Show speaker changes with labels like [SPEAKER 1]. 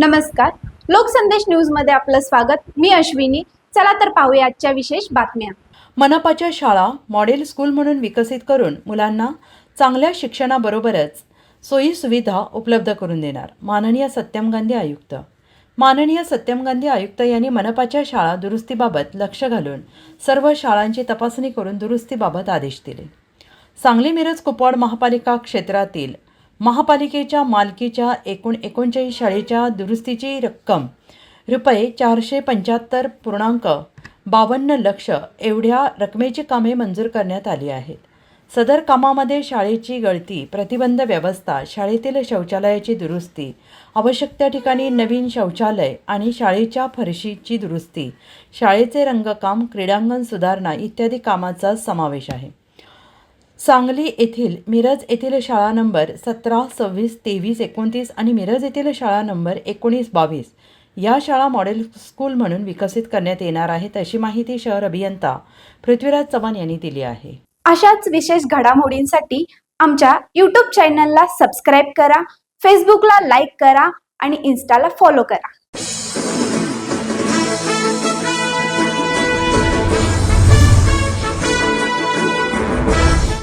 [SPEAKER 1] नमस्कार. लोकसंदेश न्यूजमध्ये आपलं स्वागत. मी अश्विनी. चला तर पाहूया आजच्या विशेष बातम्या.
[SPEAKER 2] मनपाच्या शाळा मॉडेल स्कूल म्हणून विकसित करून मुलांना चांगल्या शिक्षणाबरोबरच सोयी सुविधा उपलब्ध करून देणार माननीय सत्यम गांधी आयुक्त. माननीय सत्यम गांधी आयुक्त यांनी मनपाच्या शाळा दुरुस्तीबाबत लक्ष घालून सर्व शाळांची तपासणी करून दुरुस्तीबाबत आदेश दिले. सांगली मिरज कुपवाड महापालिका क्षेत्रातील महापालिकेच्या मालकीच्या एकूण एकोणचाळीस शाळेच्या दुरुस्तीची रक्कम रुपये चारशे पंच्याहत्तर पूर्णांक बावन्न लक्ष एवढ्या रकमेची कामे मंजूर करण्यात आली आहेत. सदर कामामध्ये शाळेची गळती प्रतिबंध व्यवस्था शाळेतील शौचालयाची दुरुस्ती आवश्यक त्या ठिकाणी नवीन शौचालय आणि शाळेच्या फरशीची दुरुस्ती शाळेचे रंगकाम क्रीडांगण सुधारणा इत्यादी कामाचा समावेश आहे. सांगली येथील मिरज येथील शाळा नंबर सतरा सव्वीस तेवीस एकोणतीस आणि मिरज येथील शाळा नंबर एकोणीस बावीस या शाळा मॉडेल स्कूल म्हणून विकसित करण्यात येणार आहेत अशी माहिती शहर अभियंता पृथ्वीराज चव्हाण यांनी दिली आहे.
[SPEAKER 1] अशाच विशेष घडामोडींसाठी आमच्या यूट्यूब चॅनलला सबस्क्राईब करा फेसबुकला लाईक करा आणि इन्स्टाला फॉलो करा.